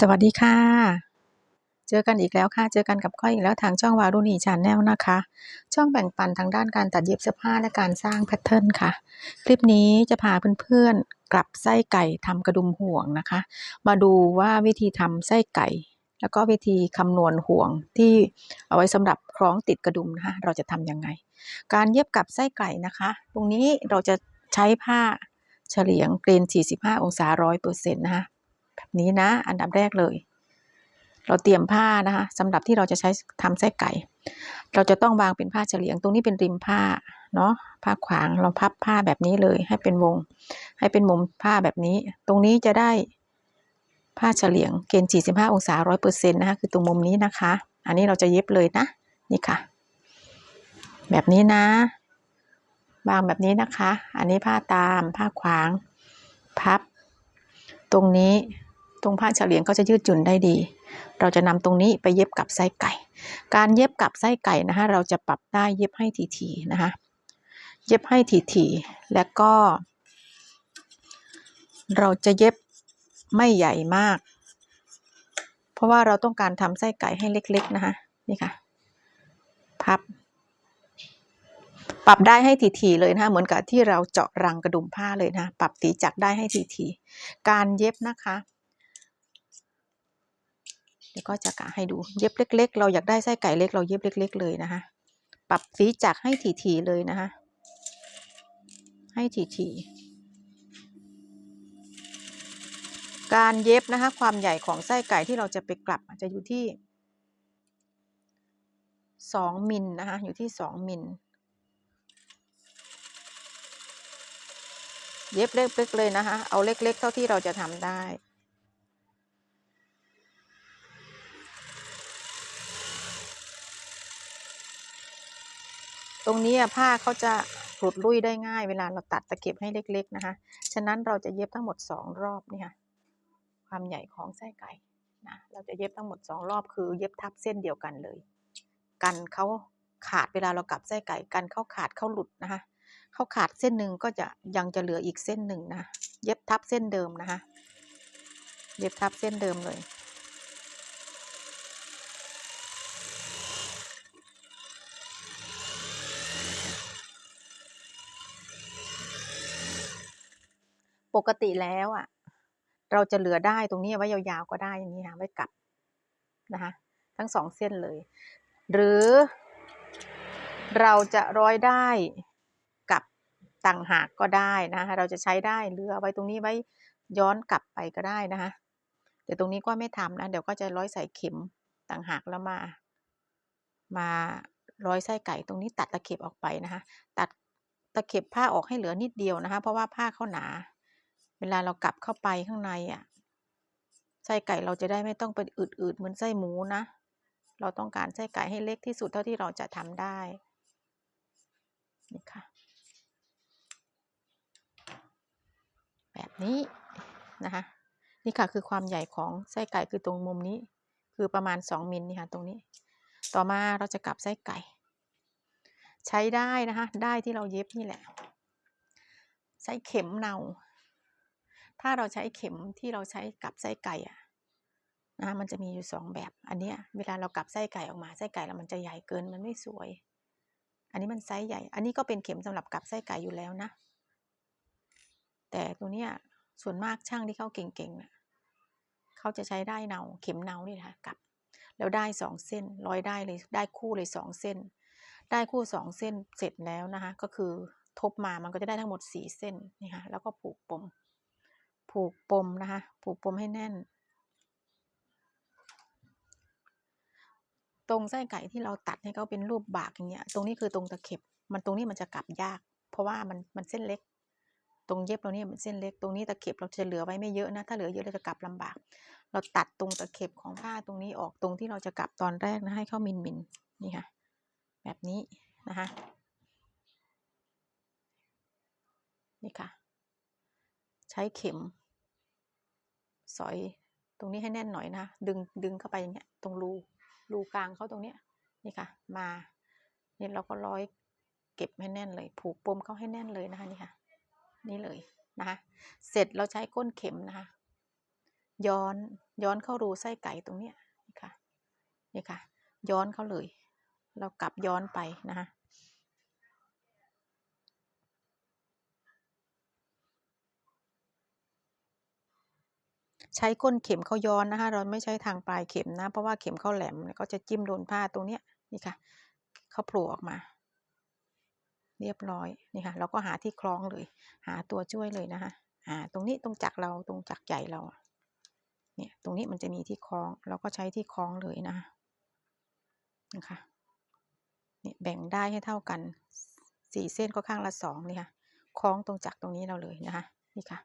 สวัสดีค่ะ เจอกันอีกแล้วค่ะ เจอกันกับก้อยอีกแล้วทางช่องวารุณีชาแนลนะคะ ช่องแบ่งปันทางด้านการตัดเย็บเสื้อผ้าและการสร้างแพทเทิร์นค่ะ คลิปนี้จะพาเพื่อนๆกลับไส้ไก่ทำกระดุมห่วงนะคะ มาดูว่าวิธีทำไส้ไก่ แล้วก็วิธีคำนวณห่วงที่เอาไว้สำหรับคล้องติดกระดุมนะคะเราจะทำยังไง การเย็บกับไส้ไก่นะคะ ตรงนี้เราจะใช้ผ้าเฉลียงเกรน45 องศา100%นะคะ แบบนี้นะ อันดับแรกเลย เราเตรียมผ้านะคะสำหรับที่เราจะใช้ทำไส้ไก่ เราจะต้องวางเป็นผ้าเฉลียง ตรงนี้เป็นริมผ้าเนาะผ้าขวางเราพับผ้าแบบนี้เลย ให้เป็นวง ให้เป็นมุมผ้าแบบนี้ ตรงนี้จะได้ผ้าเฉลียงเกณฑ์ 45 องศา 100%นะคะคือตรงมุมนี้นะคะ อันนี้เราจะเย็บเลยนะ นี่ค่ะ แบบนี้นะวางแบบนี้นะคะ อันนี้ผ้าตามผ้าขวาง พับ ตรงนี้ รงผ้าเฉลียงก็จะยืดหยุ่นได้ดี เราจะนำตรงนี้ไปเย็บกับไส้ไก่ การเย็บกับไส้ไก่นะคะเราจะปรับได้เย็บให้ทีๆนะคะ เย็บให้ทีๆแล้วก็ เราจะเย็บไม่ใหญ่มาก เพราะว่าเราต้องการทำไส้ไก่ให้เล็ก ๆนะคะนี่ค่ะพับปรับได้ให้ทีๆเลยนะคะเหมือนกับที่เราเจาะรังกระดุมผ้าเลยนะคะปรับตีจักรได้ให้ทีๆการเย็บนะคะ ดี๋ยวก็จะกะให้ดูเย็บเล็ก ๆ เราอยากได้ไส้ไก่เล็ก เราเย็บเล็ก ๆ เลยนะคะ ปรับตีจักให้ทีๆเลยนะคะ ให้ทีๆการเย็บนะคะ ความใหญ่ของไส้ไก่ที่เราจะไปกลับจจะอยู่ที่สองมิลนะคะอยู่ที่สองมิลเย็บเล็กๆเลยนะคะ เอาเล็ก ๆ เท่าที่เราจะทำได้ ตรงนี้ผ้าเขาจะหลุดลุ่ยได้ง่ายเวลาเราตัดตะเข็บให้เล็ก ๆนะคะ ฉะนั้นเราจะเย็บทั้งหมดสองรอบนี่ค่ะ ความใหญ่ของไส้ไก่นะ เราจะเย็บทั้งหมดสองรอบคือเย็บทับเส้นเดียวกันเลย กันเขาขาดเวลาเรากลับไส้ไก่กันเขาขาดเขาหลุดนะคะเขาขาดเส้นหนึ่งก็จะยังจะเหลืออีกเส้นหนึ่งนะ เย็บทับเส้นเดิมนะคะ เย็บทับเส้นเดิมเลย ปกติแล้วอะ เราจะเหลือได้ตรงนี้ไว้ยาวๆก็ได้อย่างนี้ค่ะไว้กลับนะคะทั้งสองเส้นเลย หรือเราจะร้อยได้กับต่างหากก็ได้นะคะเราจะใช้ได้เหรือไว้ตรงนี้ไว้ย้อนกลับไปก็ได้นะคะเดี๋ยวตรงนี้ก็ไม่ทำนะเดี๋ยวก็จะร้อยใส่เข็มต่างหากแล้วมา มาร้อยไส้ไก่ตรงนี้ตัดตะเข็บออกไปนะคะ ตัดตะเข็บผ้าออกให้เหลือนิดเดียวนะคะ เพราะว่าผ้าเขาหนา เวลาเรากลับเข้าไปข้างในอะไส้ไก่เราจะได้ไม่ต้องไปอืดๆเหมือนไส้หมูนะ เราต้องการไส้ไก่ให้เล็กที่สุดเท่าที่เราจะทำได้นี่ค่ะ แบบนี้นะคะนี่ค่ะคือความใหญ่ของไส้ไก่คือตรงมุมนี้ คือประมาณ 2มิลนี่ค่ะตรงนี้ ต่อมาเราจะกลับไส้ไก่ ใช้ได้นะคะได้ที่เราเย็บนี่แหละใช้เข็มเนา ถ้าเราใช้เข็มที่เราใช้กับไส้ไก่อะนะมันจะมีอยู่สองแบบ อันเนี้ยเวลาเรากับไส้ไก่ออกมาไส้ไก่แล้วมันจะใหญ่เกินมันไม่สวย อันนี้มันไซส์ใหญ่ อันนี้ก็เป็นเข็มสำหรับกับไส้ไก่อยู่แล้วนะ แต่ตัวเนี้ยส่วนมากช่างที่เขาเก่งๆน่ะเขาจะใช้ได้เนาเข็มเนานี่ค่ะกับ แล้วได้สองเส้นร้อยได้เลยได้คู่เลยสองเส้น ได้คู่สองเส้นเสร็จแล้วนะคะก็คือทบมามันก็จะได้ทั้งหมดสี่เส้นนี่ค่ะแล้วก็ผูกปม ผูกปมนะคะ ผูกปมให้แน่น ตรงไส้ไก่ที่เราตัดให้เขาเป็นรูปบากอย่างเงี้ย ตรงนี้คือตรงตะเข็บ มันตรงนี้มันจะกลับยาก เพราะว่ามันมันเส้นเล็ก ตรงเย็บเราเนี่ยมันเส้นเล็ก ตรงนี้ตะเข็บเราจะเหลือไว้ไม่เยอะนะ ถ้าเหลือเยอะเราจะกลับลำบาก เราตัดตรงตะเข็บของผ้าตรงนี้ออกตรงที่เราจะกลับตอนแรกนะให้เข้ามินมินนี่ค่ะ แบบนี้นะคะนี่ค่ะ ใช้เข็ม สอยตรงนี้ให้แน่นหน่อยนะดึงดึงเข้าไปอย่างเงี้ยตรงรูรูกลางเขาตรงเนี้ยนี่ค่ะ มาเนี่ยเราก็ร้อยเก็บให้แน่นเลย ผูกปมเขาให้แน่นเลยนะคะนี่ค่ะ นี่เลยนะคะเสร็จเราใช้ก้นเข็มนะคะย้อนย้อนเข้ารูไส้ไก่ตรงเนี้ยนี่ค่ะนี่ค่ะ ย้อนเข้าเลย เรากลับย้อนไปนะคะ ใช้ก้นเข็มเขาย้อนนะคะ เราไม่ใช้ทางปลายเข็มนะ เพราะว่าเข็มเขาแหลมก็จะจิ้มโดนผ้าตรงเนี้ยนี่ค่ะเขาโผล่ออกมา เรียบร้อยนี่ค่ะ เราก็หาที่คล้องเลย หาตัวช่วยเลยนะคะอ่าตรงนี้ตรงจักรเราตรงจักรใหญ่เราเนี่ยตรงนี้มันจะมีที่คล้อง เราก็ใช้ที่คล้องเลยนะคะนะคะเนี่ยแบ่งได้ให้เท่ากันสี่เส้นก็ข้างละสองนี่ค่ะ คล้องตรงจักรตรงนี้เราเลยนะคะนี่ค่ะ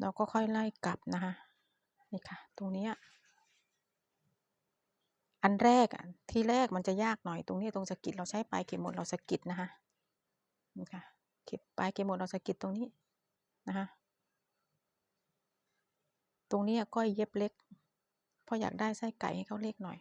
เราก็ค่อยไล่กลับนะคะนี่ค่ะ ตรงนี้อันแรกอะที่แรกมันจะยากหน่อยตรงนี้ตรงสะกิดเราใช้ปลายเข็มหมดเราสะกิดนะคะนี่ค่ะเข็มปลายเข็มหมดเราสะกิดตรงนี้นะคะตรงนี้ก้อยเย็บเล็ก เพราะอยากได้ไส้ไก่ให้เขาเล็กหน่อย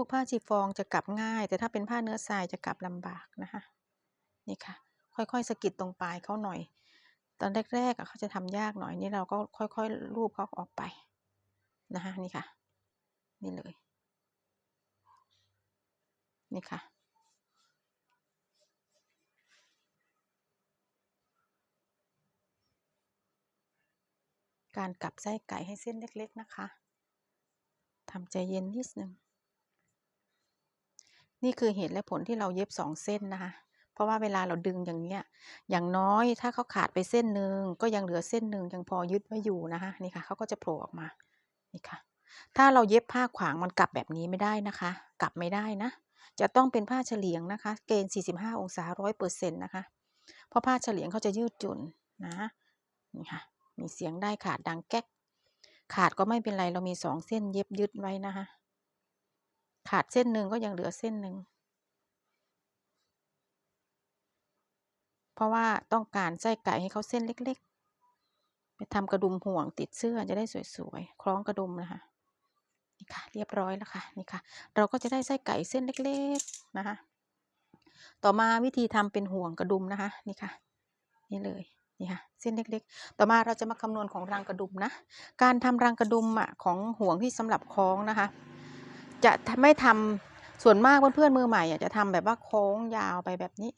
วกผ้าชีฟองจะกลับง่าย แต่ถ้าเป็นผ้าเนื้อทรายจะกลับลำบากนะคะนี่ค่ะ ค่อยๆสกิดตรงปลายเขาหน่อย ตอนแรกๆเขาจะทำยากหน่อยนี่เราก็ค่อยๆรูปเขาออกไปนะคะนี่ค่ะ นี่เลย นี่ค่ะการกลับไส้ไก่ให้เส้นเล็ก ๆ นะคะ ทำใจเย็นนิดนึง นี่คือเหตุและผลที่เราเย็บสองเส้นนะคะ เพราะว่าเวลาเราดึงอย่างเนี้ย อย่างน้อยถ้าเขาขาดไปเส้นหนึ่งก็ยังเหลือเส้นหนึ่งยังพอยึดไว้อยู่นะคะนี่ค่ะเขาก็จะโผล่ออกมา นี่ค่ะ ถ้าเราเย็บผ้าขวางมันกลับแบบนี้ไม่ได้นะคะ กลับไม่ได้นะ จะต้องเป็นผ้าเฉลียงนะคะ เกณฑ์ 45 องศาร้อยเปอร์เซ็นต์นะคะ เพราะผ้าเฉลียงเขาจะยืดหยุ่นนะ นี่ค่ะ มีเสียงได้ขาดดังแก๊ก ขาดก็ไม่เป็นไรเรามีสองเส้นเย็บยึดไว้นะคะ ขาดเส้นหนึ่งก็ยังเหลือเส้นหนึ่ง เพราะว่าต้องการไส้ไก่ให้เขาเส้นเล็กๆ ไปทำกระดุมห่วงติดเสื้อจะได้สวยๆ คล้องกระดุมนะคะ นี่ค่ะ เรียบร้อยแล้วค่ะ นี่ค่ะ เราก็จะได้ไส้ไก่เส้นเล็กๆ นะคะ ต่อมาวิธีทำเป็นห่วงกระดุมนะคะ นี่ค่ะ นี่เลยนี่ค่ะเส้นเล็กๆ ต่อมาเราจะมาคำนวณของรังกระดุมนะ การทำรังกระดุมอะของห่วงที่สำหรับคล้องนะคะ จะไม่ทำส่วนมากเพื่อนๆมือใหม่จะทำแบบว่าโค้งยาวไปแบบนี้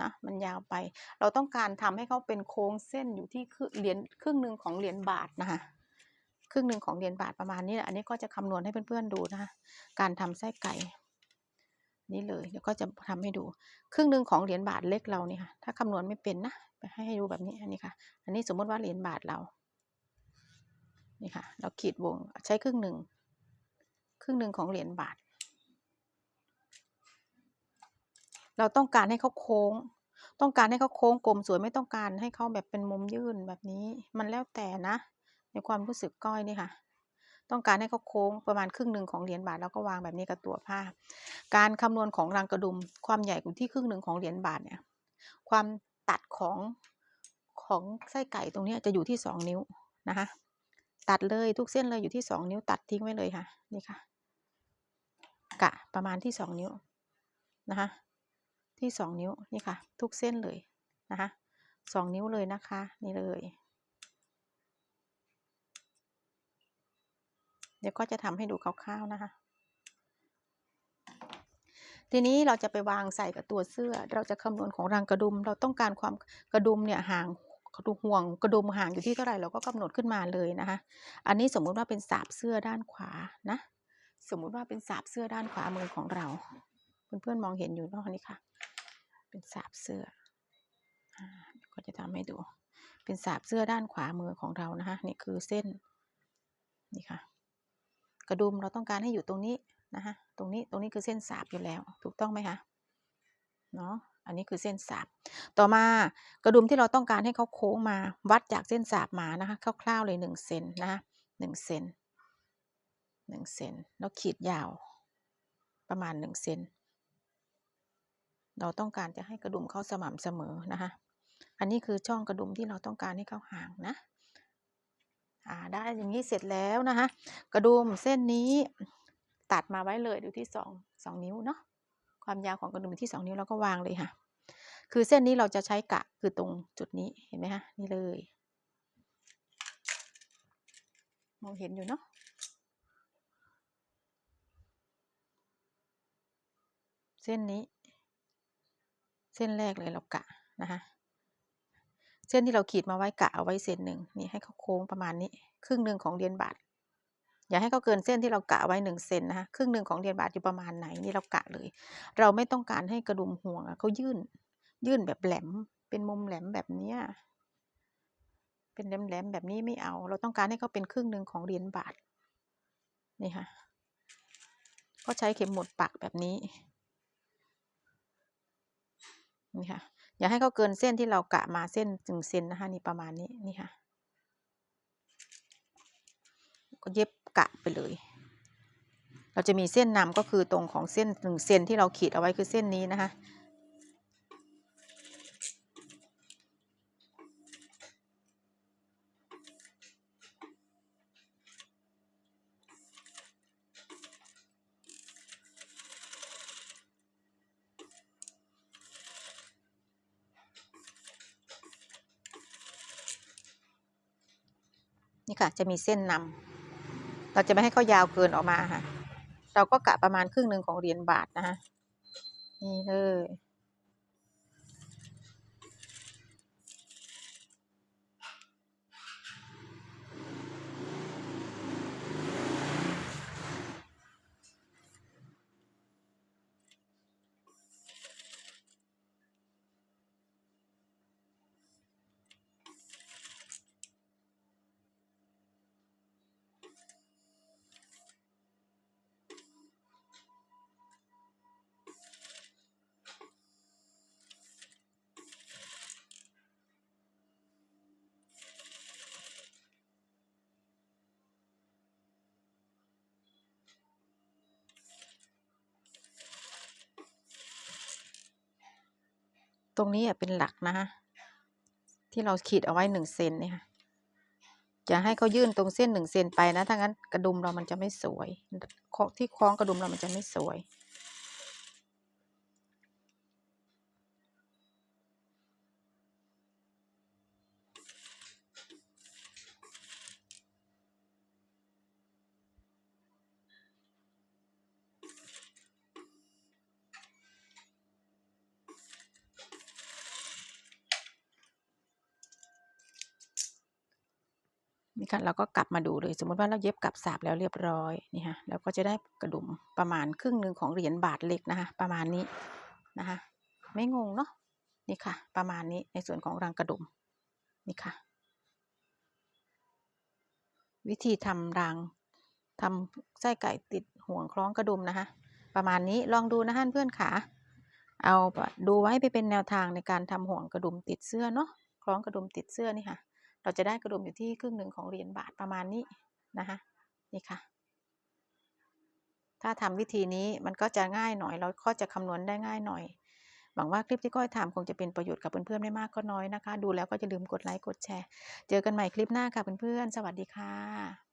นะมันยาวไป เราต้องการทำให้เขาเป็นโค้งเส้นอยู่ที่เหรียญครึ่งหนึ่งของเหรียญบาทนะคะครึ่งหนึ่งของเหรียญบาทประมาณนี้แหละอันนี้ก็จะคำนวณให้เพื่อนๆดูนะคะการทำไส้ไก่นี่เลยเดี๋ยวก็จะทำให้ดู ครึ่งหนึ่งของเหรียญบาทเล็กเราเนี่ยค่ะถ้าคำนวณไม่เป็นนะไปให้ดูแบบนี้อันนี้ค่ะ อันนี้สมมติว่าเหรียญบาทเรานี่ค่ะ เราขีดวงใช้ครึ่งหนึ่ง ครึ่งหนึ่งของเหรียญบาท เราต้องการให้เขาโค้ง ต้องการให้เขาโค้งกลมสวยไม่ต้องการให้เขาแบบเป็นมุมยื่นแบบนี้ มันแล้วแต่นะ ในความรู้สึกก้อยนี่ค่ะ ต้องการให้เขาโค้งประมาณครึ่งหนึ่งของเหรียญบาทแล้วก็วางแบบนี้กับตัวผ้า การคำนวณของรังกระดุม ความใหญ่อยู่ที่ครึ่งหนึ่งของเหรียญบาทเนี่ย ความตัดของของไส้ไก่ตรงนี้จะอยู่ที่สองนิ้วนะคะ ตัดเลยทุกเส้นเลยอยู่ที่สองนิ้วตัดทิ้งไว้เลยค่ะ นี่ค่ะ กะประมาณที่สองนิ้วนะคะ ที่สองนิ้วนี่ค่ะ ทุกเส้นเลยนะคะสองนิ้วเลยนะคะ นี่เลย เดี๋ยวก็จะทำให้ดูคร่าวๆนะคะ ทีนี้เราจะไปวางใส่กับตัวเสื้อ เราจะคำนวณของรังกระดุม เราต้องการความกระดุมเนี่ยห่างกระดุมห่วงกระดุมห่างอยู่ที่เท่าไหร่เราก็กำหนดขึ้นมาเลยนะคะ อันนี้สมมุติว่าเป็นสาบเสื้อด้านขวานะ สมมุติว่าเป็นสาบเสื้อด้านขวามือของเรา เพื่อนๆมองเห็นอยู่เนานี่ค่ะ เป็นสาบเสื้ออก็จะทำให้ดู เป็นสาบเสื้อด้านขวามือของเรานะคะนี่คือเส้นนี่ค่ะ กระดุมเราต้องการให้อยู่ตรงนี้นะคะตรงนี้ตรงนี้คือเส้นสาบอยู่แล้ว ถูกต้องไหมคะเนาะอันนี้คือเส้นสาบต่อมากระดุมที่เราต้องการให้เขาโค้งมาวัดจากเส้นสาบมานะคะคร่าวๆเลยหนึ่งเซนนะคะหนึ่งเซน หนึ่งเซนแล้วขีดยาวประมาณหนึ่งเซนเราต้องการจะให้กระดุมเขาสม่ำเสมอนะคะอันนี้คือช่องกระดุมที่เราต้องการให้เขาห่างนะอ่าได้อย่างนี้เสร็จแล้วนะคะกระดุมเส้นนี้ตัดมาไว้เลยอยู่ที่สองสองนิ้วเนาะความยาวของกระดุมที่สองนิ้วแล้วก็วางเลยค่ะ คือเส้นนี้เราจะใช้กะคือตรงจุดนี้เห็นไหมคะนี่เลยมองเห็นอยู่เนาะ เส้นนี้ เส้นแรกเลยเรากะนะคะเส้นที่เราขีดมาไว้กะเอาไว้เส้นหนึ่งนี่ให้เขาโค้งประมาณนี้ ครึ่งหนึ่งของเดียนบาทอย่าให้เขาเกินเส้นที่เรากะไว้หนึ่งเซนนะคะครึ่งหนึ่งของเดียนบาทอยู่ประมาณไหนนี่เรากะเลย เราไม่ต้องการให้กระดุมห่วงเขายื่น ยื่นแบบแหลมเป็นมุมแหลมแบบเนี้ยเป็นแหลมๆแบบนี้ไม่เอา เราต้องการให้เขาเป็นครึ่งหนึ่งของเหรียญบาทนี่ค่ะก็ใช้เข็มหมุดปักแบบนี้ นี่ค่ะ อย่าให้เขาเกินเส้นที่เรากะมาเส้นถึงเซนนะคะนี่ประมาณนี้นี่ค่ะ ก็เย็บกะไปเลย เราจะมีเส้นนำก็คือตรงของเส้นหนึ่งเซนที่เราขีดเอาไว้คือเส้นนี้นะคะ นี่ค่ะ จะมีเส้นนำเราจะไม่ให้เขายาวเกินออกมาค่ะ เราก็กะประมาณครึ่งหนึ่งของเหรียญบาทนะคะนี่เลย รงนี้เป็นหลักนะคะที่เราขีดเอาไว้หนึ่งเซนเนี่ยค่ะจะให้เขายื่นตรงเส้นหนึ่งเซนไปนะถ้างั้นกระดุมเรามันจะไม่สวยที่คล้องกระดุมเรามันจะไม่สวย นี่ค่ะเราก็กลับมาดูเลย สมมติว่าเราเย็บกลับสาบแล้วเรียบร้อยนี่ฮะเราก็จะได้กระดุมประมาณครึ่งหนึ่งของเหรียญบาทเล็กนะคะ ประมาณนี้นะคะ ไม่งงเนาะนี่ค่ะ ประมาณนี้ในส่วนของรังกระดุมนี่ค่ะ วิธีทำรังทำไส้ไก่ติดห่วงคล้องกระดุมนะคะ ประมาณนี้ลองดูนะฮะเพื่อนขาเอาดูไว้ไปเป็นแนวทางในการทำห่วงกระดุมติดเสื้อเนาะคล้องกระดุมติดเสื้อนี่ค่ะ เราจะได้กระดุมอยู่ที่ครึ่งหนึ่งของเหรียญบาทประมาณนี้นะคะนี่ค่ะ ถ้าทำวิธีนี้มันก็จะง่ายหน่อยเราก็จะคำนวณได้ง่ายหน่อย หวังว่าคลิปที่ก้อยทำคงจะเป็นประโยชน์กับเพื่อนๆได้มากก็น้อยนะคะ ดูแล้วก็จะลืมกดไลค์กดแชร์ เจอกันใหม่คลิปหน้าค่ะเพื่อนๆสวัสดีค่ะ